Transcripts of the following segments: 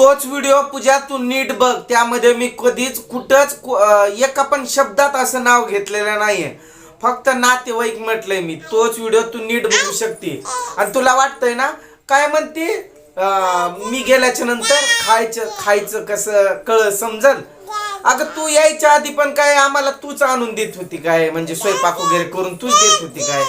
तोच व्हिडिओ पूजा तू नीट बघ. त्यामध्ये मी कधीच कुठंच एका पण शब्दात असं नाव घेतलेलं नाहीये. फक्त नातेवाईक म्हटलंय मी. तोच व्हिडिओ तू नीट बघू शकते. आणि तुला वाटतंय ना? काय म्हणते? मी गेल्याच्यानंतर खायचं खायचं कसं कळ समजल? अगं तू यायच्या आधी पण काय आम्हाला तूच आणून देत होती काय? म्हणजे स्वयंपाक वगैरे करून तूच देत होती काय?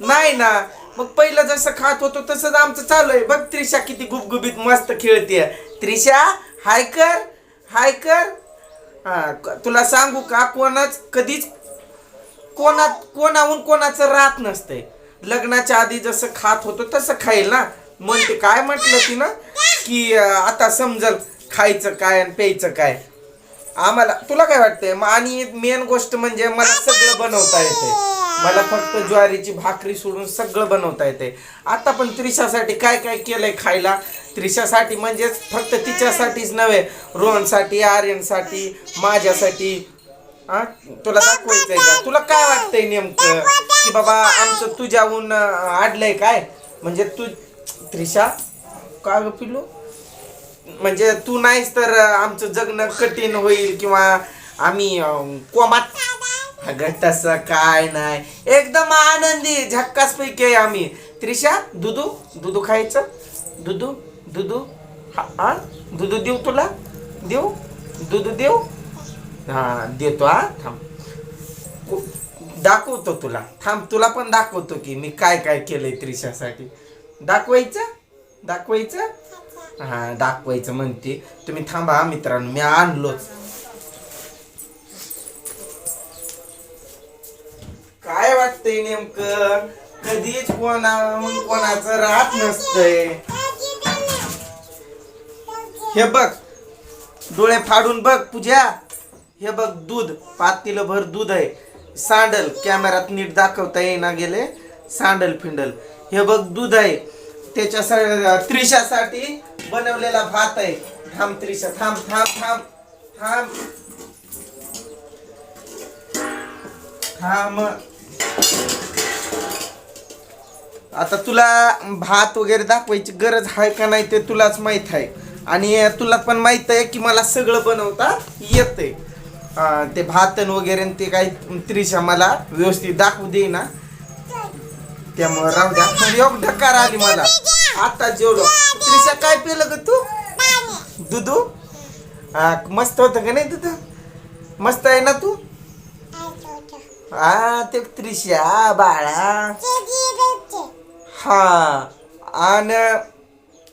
नाही ना. मग पहिलं जसं खात होतो तसंच आमचं चालू आहे. बघ त्रिशा किती गुबगुबीत मस्त खेळते त्रिशा हाय कर हाय कर. हा तुला सांगू का कोणाच कधीच कोणात कोणाहून कोणाचं राहत नसतंय. लग्नाच्या आधी जसं खात होतो तसं खाईल ना. म्हणते काय म्हटलं ती ना की आता समजल खायचं काय आणि प्यायचं काय. आम्हाला तुला काय वाटतंय? मग आणि मेन गोष्ट म्हणजे मला सगळं बनवता येते मला फक्त ज्वारीची भाकरी सोडून सगळं बनवता येते आता पण त्रिशासाठी काय काय केलंय खायला? त्रिशासाठी म्हणजेच फक्त तिच्यासाठीच नव्हे रोहनसाठी आर्यनसाठी माझ्यासाठी. हा तुला दाखवायचंय का? तुला काय वाटतंय नेमकं? की बाबा आमचं तुझ्याहून आडलंय काय? म्हणजे तू त्रिशा? का ग पिलू म्हणजे तू नाहीस तर आमचं जगणं कठीण होईल किंवा आम्ही कोमात? अगं तसं काय नाही. एकदम आनंदी झक्कास पैकी आम्ही. त्रिशा दुधू दुधू खायचं? दुधू दुधू हा हा? दुधू देऊ तुला देऊ दुधू देऊ हा देतो हा थांब दाखवतो तुला थांब तुला पण दाखवतो की मी काय काय केलंय त्रिशासाठी दाखवायचं दाखवायचं हा दाखवायचं म्हणते तुम्ही थांबा मित्रांनो मी आणलोच काय वाटतंय नेमकं कधीच कोणा कोणाचं राहत नसतंय हे बघ डोळे फाडून बघ पूजा. हे बघ दूध पातीला भर दूध आहे. सांडल कॅमेरात नीट दाखवता येईना गेले. सांडल फिंडल. हे बघ दूध आहे. त्याच्या त्रिशासाठी बनवलेला भात आहे. थांब त्रिशा थांब थांब थांब थांब. थांब. आता तुला भात वगैरे दाखवायची गरज आहे का नाही ते तुलाच माहीत आहे. आणि तुला पण माहीत आहे की मला सगळं बनवता येतंय. ते भातन वगैरे ते काही त्रिशा मला व्यवस्थित दाखवू दे ना. त्यामुळे राहू द्या. योग ढकार आली मला. आता जेवलो त्रिशा काय पिलं ग तू? दुधू? मस्त होतं का नाही दुधू? मस्त आहे ना तू? हा ते त्रिशा बाळा. हा. आणि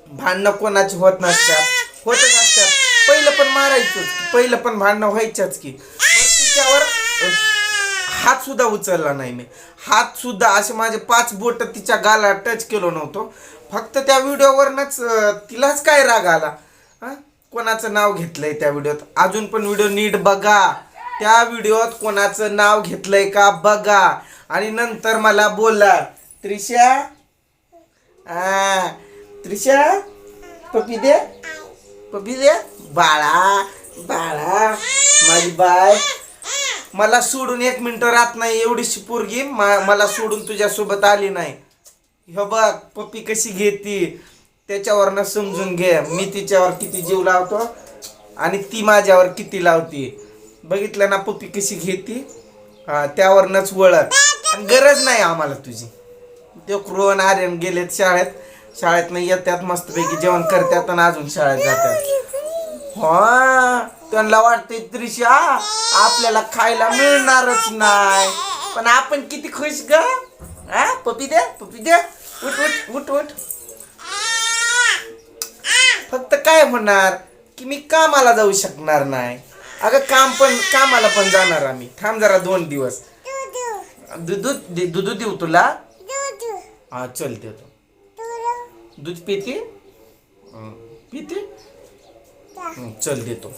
भांडणं कोणाची होत नसतात. होतच असतात पहिलं पण मारायचंच पहिलं पण भांडणं व्हायच्याच की. तिच्यावर हात सुद्धा उचलला नाही मी. हात सुद्धा असे माझे पाच बोट तिच्या गाला टच केलो नव्हतो. फक्त त्या व्हिडिओवरनच तिलाच काय राग आला? कोणाचं नाव घेतलंय त्या व्हिडिओत? अजून पण व्हिडिओ नीट बघा. त्या व्हिडिओत कोणाचं नाव घेतलंय का बघा. आणि नंतर मला बोला त्रिशा आ, त्रिशा पपी दे पपी दे बाळा बाळा माझी बाय. मला सोडून एक मिनिट राहत नाही एवढीशी पोरगी. मा- मला सोडून तुझ्यासोबत आली नाही. हे बघ पप्पी कशी घेती? त्याच्यावरनं समजून घे. मी तिच्यावर किती जीव लावतो आणि ती माझ्यावर किती लावती? बघितलं ना पप्पी कशी घेती? हा त्यावरनच वळत आणि गरज नाही आम्हाला तुझी. ते क्रोन आर्यन गेलेत शाळेत. शाळेत येतात मस्तपैकी जेवण करतात आणि अजून शाळेत जातात. हा त्यांना वाटते त्रिशा आपल्याला खायला मिळणारच नाही. पण आपण किती खुश ग? हा पपी दे पपी दे. उठ उठ उठ उठ. फक्त काय होणार? की मी कामाला जाऊ शकणार नाही. अगं काम पण कामाला पण जाणार आम्ही. थांब जरा दोन दिवस. दूध. दूध देऊ तुला? हा चल देतो. दूध पिते? पिते? हं, चल देतो.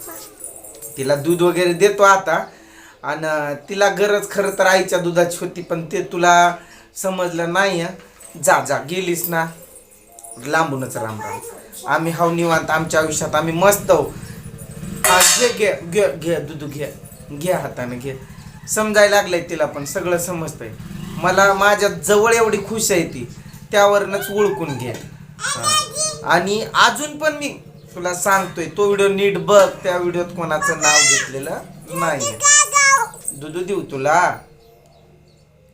तिला दूध वगैरे देतो आता. आणि तिला गरज खरं तर आईच्या दुधाची होती पण ते तुला समजलं नाही. जा जा गेलीस ना. लांबूनच राम राम. आम्ही हाव निवांत आमच्या आयुष्यात आम्ही मस्त हा घे घे घे घे दूध घे. घे हाताने घे. समजायला लागलंय तिला पण सगळं समजतंय. मला माझ्या जवळ एवढी खुश आहे ती. त्यावरनच ओळखून घे. आणि अजून पण मी तुला सांगतोय तो व्हिडिओ नीट बघ त्या व्हिडिओत कोणाचं नाव घेतलेलं नाही दूध देऊ तुला.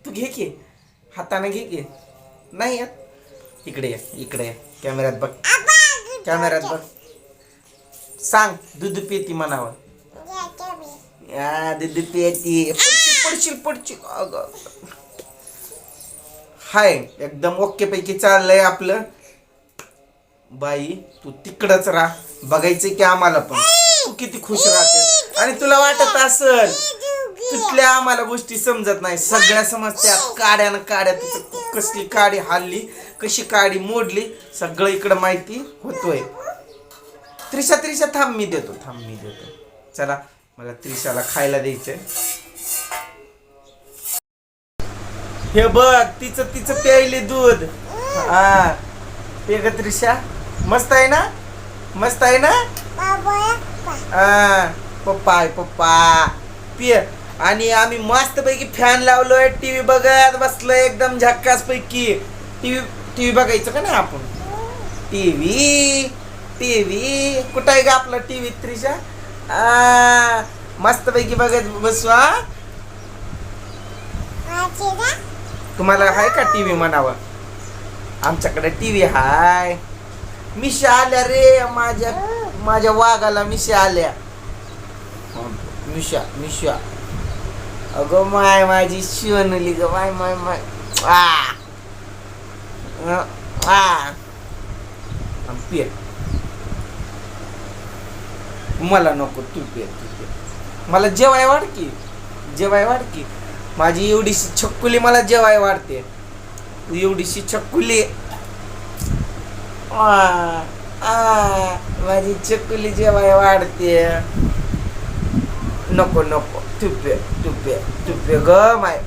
तू घे की हाताने घे की. नाही येत. इकडे ये इकडे ये. कॅमेऱ्यात बघ. कॅमेऱ्यात बघ. सांग दूध पिती म्हणावं. या दूध पेती पडशील पडशील पडशील अगं, हाय एकदम ओके पैकी चाललंय आपलं. बाई तू तिकडच राह. बघायचं की आम्हाला पण. तू किती खुश राहते. आणि तुला वाटत असल तिथल्या आम्हाला गोष्टी समजत नाही. सगळ्या समस्या काड्यानं काड्या तिथं कसली काडी हल्ली कशी काडी मोडली सगळं इकडं माहिती होतोय. त्रिशा त्रिशा थांब मी देतो थांब मी देतो. चला मला त्रिशाला खायला द्यायचंय. हे बघ तिचं तिचं प्यायले दूध. हा ते ग त्रिशा. मस्त आहे ना? मस्त आहे ना? हा पप्पा आहे पप्पा. पिय. आणि आम्ही मस्त पैकी फॅन लावलोय टीव्ही बघत बसलोय एकदम झक्कास पैकी टीव्ही टीव्ही बघायचं का ना आपण? टीव्ही टीव्ही कुठं आहे का आपला टीव्ही त्रिशा? आ मस्त पैकी बघत बसू हा. तुम्हाला आहे का टीव्ही म्हणावं? आमच्याकडे टीव्ही हाय. मिशा आल्या रे माझ्या माझ्या वाघाला मिशा आल्या. मिशा मिशा. अगं माय माझी शिवणली ग माय माय माय. आ. पिय मला नको तू पिय तू पिय मला जेवाय वाढ की जेवाय वाढ की. माझी एवढीशी छक्कुली मला जेवाय वाढते. एवढीशी छक्कुली माझी चकुली जेवाय वाढते. नको नको. तुपे तुपे तुपे. ग माय.